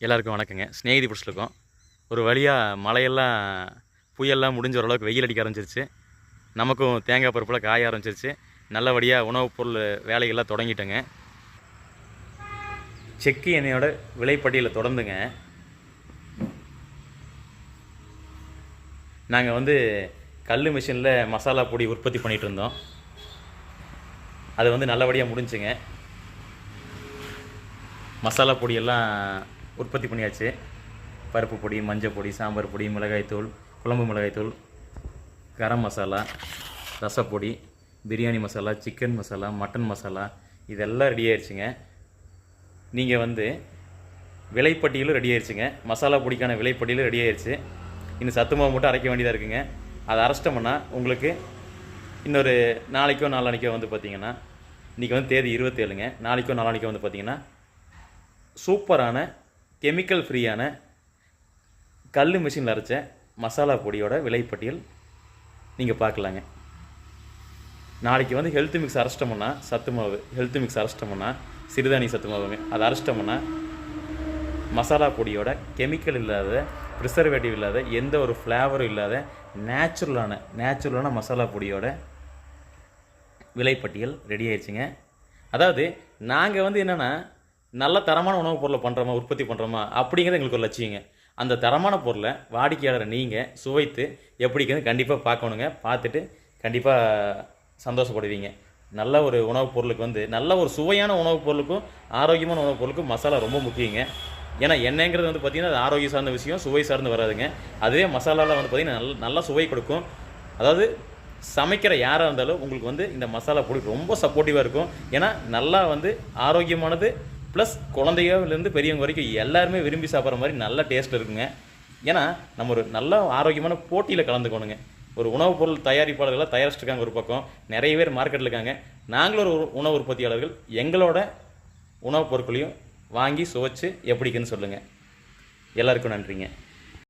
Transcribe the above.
எல்லாருக்கும் வணக்கங்க. ஸ்நேகிதி பிடிச்சிருக்கோம். ஒரு வழியாக மழையெல்லாம் புயல்லாம் முடிஞ்ச ஓரளவுக்கு வெயில் அடிக்க ஆரம்பிச்சிருச்சு. நமக்கும் தேங்காய் பருப்பில் காய ஆரம்பிச்சிருச்சு. நல்லபடியாக உணவுப் பொருள் வேலைகள்லாம் தொடங்கிட்டேங்க. செக்கு எண்ணெயோட விலைப்பட்டியலை தொடர்ந்துங்க. நாங்கள் வந்து கல் மிஷினில் மசாலா பொடி உற்பத்தி பண்ணிகிட்டு இருந்தோம். அது வந்து நல்லபடியாக முடிஞ்சுங்க. மசாலா பொடியெல்லாம் உற்பத்தி பண்ணியாச்சு. பருப்பு பொடி மஞ்சள் பொடி சாம்பார் பொடி மிளகாய்த்தூள் குழம்பு மிளகாய்த்தூள் கரம் மசாலா ரசப்பொடி பிரியாணி மசாலா சிக்கன் மசாலா மட்டன் மசாலா இதெல்லாம் ரெடி ஆயிடுச்சுங்க. நீங்கள் வந்து விலைப்பட்டியலும் ரெடி ஆயிடுச்சுங்க. மசாலா பொடிக்கான விலைப்பட்டியலும் ரெடி ஆயிடுச்சு. இன்னும் சத்து மாவு மட்டும் அரைக்க வேண்டியதாக இருக்குங்க. அதை அரைச்சிட்டோம்னா உங்களுக்கு இன்னொரு நாளைக்கோ நாளானிக்கோ வந்து பார்த்தீங்கன்னா இன்றைக்கி வந்து தேதி இருபத்தேழுங்க. நாளைக்கோ நாளானிக்கோ வந்து பார்த்திங்கன்னா சூப்பரான கெமிக்கல் ஃப்ரீயான கல் மிஷினில் அரைச்ச மசாலா பொடியோட விலைப்பட்டியல் நீங்கள் பார்க்கலாங்க. நாளைக்கு வந்து ஹெல்த் மிக்ஸ் அரைச்சிட்டோம்னா சத்து மாவு ஹெல்த் மிக்ஸ் அரைச்சிட்டோம்னா சிறுதானிய சத்து மாவுங்க. அதை அரைச்சிட்டோம்னா மசாலா பொடியோட கெமிக்கல் இல்லாத ப்ரிசர்வேட்டிவ் இல்லாத எந்த ஒரு ஃப்ளேவரும் இல்லாத நேச்சுரலான நேச்சுரலான மசாலா பொடியோட விலைப்பட்டியல் ரெடி ஆயிடுச்சுங்க. அதாவது நாங்கள் வந்து என்னென்னா நல்ல தரமான உணவுப் பொருளை பண்ணுறோமா உற்பத்தி பண்ணுறோமா அப்படிங்கிறது எங்களுக்கு ஒரு லட்சியங்க. அந்த தரமான பொருளை வாடிக்கையாளரை நீங்கள் சுவைத்து எப்படிங்கிறது கண்டிப்பாக பார்க்கணுங்க. பார்த்துட்டு கண்டிப்பாக சந்தோஷப்படுவீங்க. நல்ல ஒரு உணவுப் பொருளுக்கு வந்து நல்ல ஒரு சுவையான உணவுப் பொருளுக்கும் ஆரோக்கியமான உணவுப் பொருளுக்கும் மசாலா ரொம்ப முக்கியங்க. ஏன்னா எண்ணெய்ங்கிறது வந்து பார்த்திங்கன்னா அது ஆரோக்கியம் சார்ந்த விஷயம் சுவை சார்ந்து வராதுங்க. அதுவே மசாலாவில் வந்து பார்த்திங்கன்னா நல்ல நல்ல சுவை கொடுக்கும். அதாவது சமைக்கிற யாராக இருந்தாலும் உங்களுக்கு வந்து இந்த மசாலா பொடி ரொம்ப சப்போர்ட்டிவாக இருக்கும். ஏன்னா நல்லா வந்து ஆரோக்கியமானது ப்ளஸ் குழந்தைகள்லேருந்து பெரியவங்க வரைக்கும் எல்லாருமே விரும்பி சாப்பிட்ற மாதிரி நல்ல டேஸ்ட் இருக்குங்க. ஏன்னா நம்ம ஒரு நல்ல ஆரோக்கியமான போட்டியில் கலந்துக்கணுங்க. ஒரு உணவுப் பொருள் தயாரிப்பாளர்களாக தயாரிச்சிருக்காங்க ஒரு பக்கம். நிறைய பேர் மார்க்கெட்டில் இருக்காங்க. நாங்களும் ஒரு உணவு உற்பத்தியாளர்கள். எங்களோட உணவுப் பொருட்களையும் வாங்கி சுவைச்சு எப்படிக்குன்னு சொல்லுங்கள் எல்லாருக்கும் நன்றிங்க.